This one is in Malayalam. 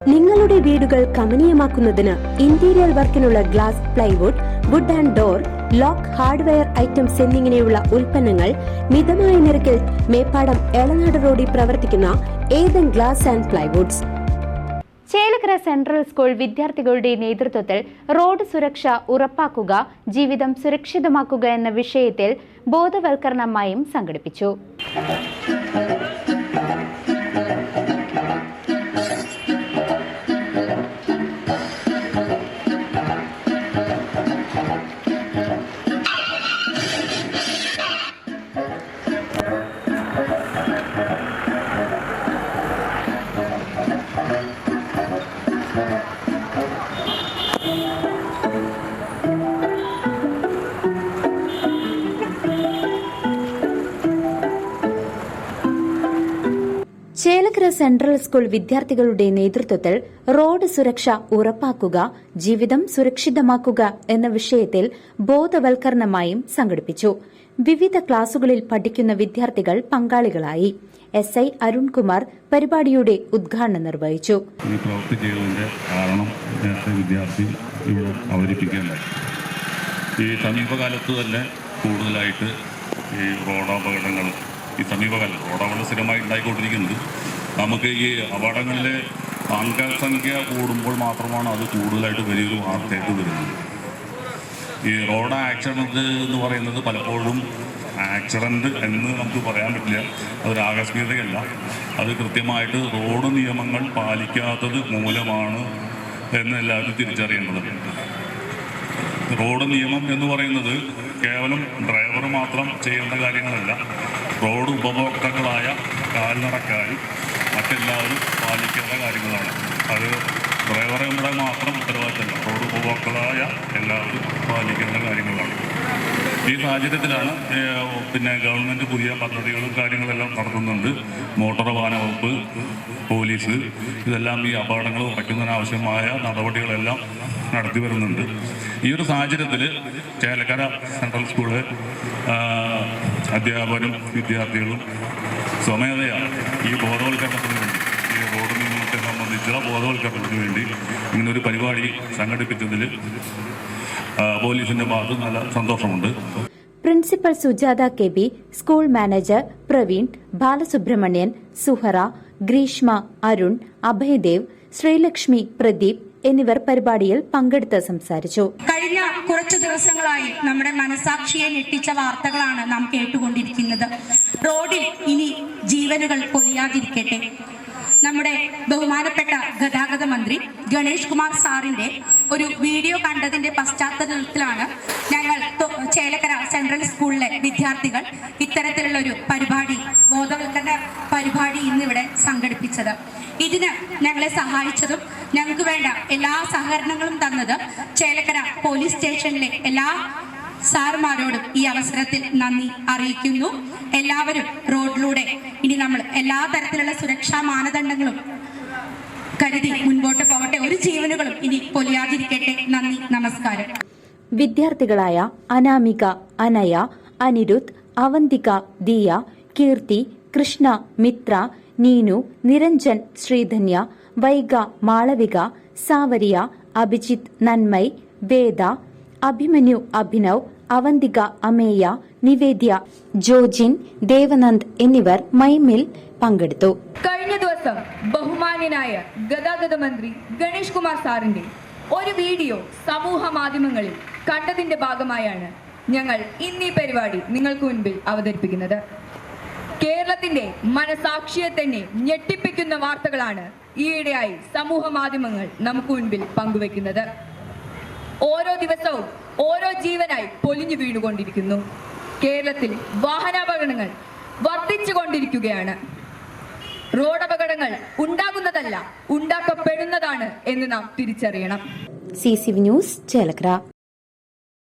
നിങ്ങളുടെ വീടുകൾ കമനീയമാക്കുന്നതിന് interior വർക്കിനുള്ള glass plywood wood and door lock hardware items എന്നിങ്ങനെയുള്ള ഉൽപ്പന്നങ്ങൾ മിതമായ നിരക്കിൽ മേപ്പാടം എളനാട് റോഡിൽ പ്രവർത്തിക്കുന്ന Ethan glass and plywoods Chelakkara central school വിദ്യാർത്ഥികളുടെ നേതൃത്വത്തിൽ റോഡ് സുരക്ഷ ഉറപ്പാക്കുക ജീവിതം സുരക്ഷിതമാക്കുക എന്ന വിഷയത്തിൽ ബോധവൽക്കരണമായും സംഘടിപ്പിച്ചു. സെൻട്രൽ സ്കൂൾ വിദ്യാർത്ഥികളുടെ നേതൃത്വത്തിൽ റോഡ് സുരക്ഷ ഉറപ്പാക്കുക ജീവിതം സുരക്ഷിതമാക്കുക എന്ന വിഷയത്തിൽ ബോധവൽക്കരണമായും സംഘടിപ്പിച്ചു. വിവിധ ക്ലാസുകളിൽ പഠിക്കുന്ന വിദ്യാർത്ഥികൾ പങ്കാളികളായി. എസ് ഐ അരുൺകുമാർ പരിപാടിയുടെ ഉദ്ഘാടനം നിർവഹിച്ചു. ഈ സമീപകാലത്ത് തന്നെ കൂടുതലായിട്ട് ഈ റോഡപകടങ്ങൾ ഈ സമീപകാലത്ത് റോഡപകടം സ്ഥിരമായി ഉണ്ടായിക്കൊണ്ടിരിക്കുന്നത് നമുക്ക് ഈ അപകടങ്ങളിലെ സംഖ്യ കൂടുമ്പോൾ മാത്രമാണ് അത് കൂടുതലായിട്ട് വലിയൊരു വാർത്തയായിട്ട് വരുന്നത്. ഈ റോഡ് ആക്സിഡന്റ് എന്ന് പറയുന്നത് പലപ്പോഴും ആക്സിഡന്റ് എന്ന് നമുക്ക് പറയാൻ പറ്റില്ല. അതൊരു ആകസ്മികതയല്ല. അത് കൃത്യമായിട്ട് റോഡ് നിയമങ്ങൾ പാലിക്കാത്തത് മൂലമാണ് എന്ന് എല്ലാവരും തിരിച്ചറിയേണ്ടത് റോഡ് നിയമം എന്ന് പറയുന്നത് കേവലം ഡ്രൈവർ മാത്രം ചെയ്യേണ്ട കാര്യങ്ങളല്ല. റോഡ് ഉപഭോക്താക്കളായ കാൽനടക്കാരും മറ്റെല്ലാവരും പാലിക്കേണ്ട കാര്യങ്ങളാണ്. അത് ഡ്രൈവറുടെ മാത്രം ഉത്തരവാദിത്തമല്ല. റോഡ് ഉപഭോക്താക്കളായ എല്ലാവരും പാലിക്കേണ്ട കാര്യങ്ങളാണ്. ഈ സാഹചര്യത്തിലാണ് പിന്നെ ഗവൺമെന്റ് പുതിയ പദ്ധതികളും കാര്യങ്ങളെല്ലാം നടത്തുന്നുണ്ട്. മോട്ടോർ വാഹന വകുപ്പ് പോലീസ് ഇതെല്ലാം ഈ അപകടങ്ങൾ കുറയ്ക്കുന്നതിനാവശ്യമായ നടപടികളെല്ലാം നടത്തി വരുന്നുണ്ട്. ഈ ഒരു സാഹചര്യത്തിൽ ചേലക്കര സെൻട്രൽ സ്കൂൾ അധ്യാപകരും വിദ്യാർത്ഥികളും സ്വമേധയാ ഈ ബോധവൽക്കരണത്തിന് വേണ്ടി ഈ റോഡ് നിയമത്തെ സംബന്ധിച്ചുള്ള ബോധവൽക്കരണത്തിന് വേണ്ടി ഇങ്ങനൊരു പരിപാടി സംഘടിപ്പിച്ചതിൽ പോലീസിന്റെ ഭാഗത്ത് നല്ല സന്തോഷമുണ്ട്. Principal Sujatha K B school manager Praveen Balasubramanian Suhara Greeshma Arun Abhayadev Sreelakshmi Pradeep എന്നിവർ പരിപാടിയിൽ പങ്കെടുത്ത് സംസാരിച്ചു. കഴിഞ്ഞ കുറച്ച് ദിവസങ്ങളായി നമ്മുടെ മനസാക്ഷിയെ ഞെട്ടിച്ച വാർത്തകളാണ് നാം കേട്ടുകൊണ്ടിരിക്കുന്നത്. റോഡിൽ ഇനി ജീവനുകൾ പൊലിയാതിരിക്കട്ടെ. നമ്മുടെ ബഹുമാനപ്പെട്ട ഗതാഗത മന്ത്രി ഗണേഷ് കുമാർ സാറിന്റെ ഒരു വീഡിയോ കണ്ടതിന്റെ പശ്ചാത്തലത്തിലാണ് ഞങ്ങൾ ചേലക്കര സെൻട്രൽ സ്കൂളിലെ വിദ്യാർത്ഥികൾ ഇത്തരത്തിലുള്ള ഒരു പരിപാടി ബോധവൽക്കരണ പരിപാടി ഇന്നിവിടെ സംഘടിപ്പിച്ചത്. ഇതിന് ഞങ്ങളെ സഹായിച്ചതും ഞങ്ങൾക്ക് വേണ്ട എല്ലാ സഹകരണങ്ങളും തന്നത് ചേലക്കര പോലീസ് സ്റ്റേഷനിലെ എല്ലാ സാറുമാരോടും ഈ അവസരത്തിൽ നന്ദി അറിയിക്കുന്നു. എല്ലാവരും റോഡിലൂടെ ഇനി നമ്മൾ എല്ലാ തരത്തിലുള്ള സുരക്ഷാ മാനദണ്ഡങ്ങളും കരുതി മുൻപോട്ട് പോകട്ടെ. ഒരു ജീവനുകളും ഇനി പൊലിയാതിരിക്കട്ടെ. നന്ദി നമസ്കാരം. വിദ്യാർത്ഥികളായ അനാമിക അനയ അനിരുദ്ധ് അവന്തിക ദിയ കീർത്തി കൃഷ്ണ മിത്ര നീനു നിരഞ്ജൻ ശ്രീധന്യ വൈഗ മാളവിക സാവരിയ അഭിജിത്ത് നന്മൈ വേദ അഭിമന്യു അഭിനവ് അവന്തിക അമേയ നിവേദ്യ ജോജിൻ ദേവനന്ദ് എന്നിവർ മൈമിൽ പങ്കെടുത്തു. കഴിഞ്ഞ ദിവസം ബഹുമാന്യനായ ഗതാഗത മന്ത്രി ഗണേഷ് കുമാർ സാറിന്റെ ഒരു വീഡിയോ സമൂഹ മാധ്യമങ്ങളിൽ കണ്ടതിന്റെ ഭാഗമായാണ് ഞങ്ങൾ ഇന്ന് ഈ പരിപാടി നിങ്ങൾക്ക് മുൻപിൽ അവതരിപ്പിക്കുന്നത്. കേരളത്തിന്റെ മനസാക്ഷിയെ തന്നെ ഞെട്ടിപ്പിക്കുന്ന വാർത്തകളാണ് ഈയിടെയായി സമൂഹ മാധ്യമങ്ങൾ നമുക്ക് മുൻപിൽ പങ്കുവെക്കുന്നത് ഓരോ ദിവസവും ഓരോ ജീവനായി പൊലിഞ്ഞു വീണുകൊണ്ടിരിക്കുന്നു. കേരളത്തിൽ വാഹനാപകടങ്ങൾ വർദ്ധിച്ചുകൊണ്ടിരിക്കുകയാണ്. റോഡപകടങ്ങൾ ഉണ്ടാകുന്നതല്ല ഉണ്ടാക്കപ്പെടുന്നതാണ് എന്ന് നാം തിരിച്ചറിയണം. C C news Chelakkara.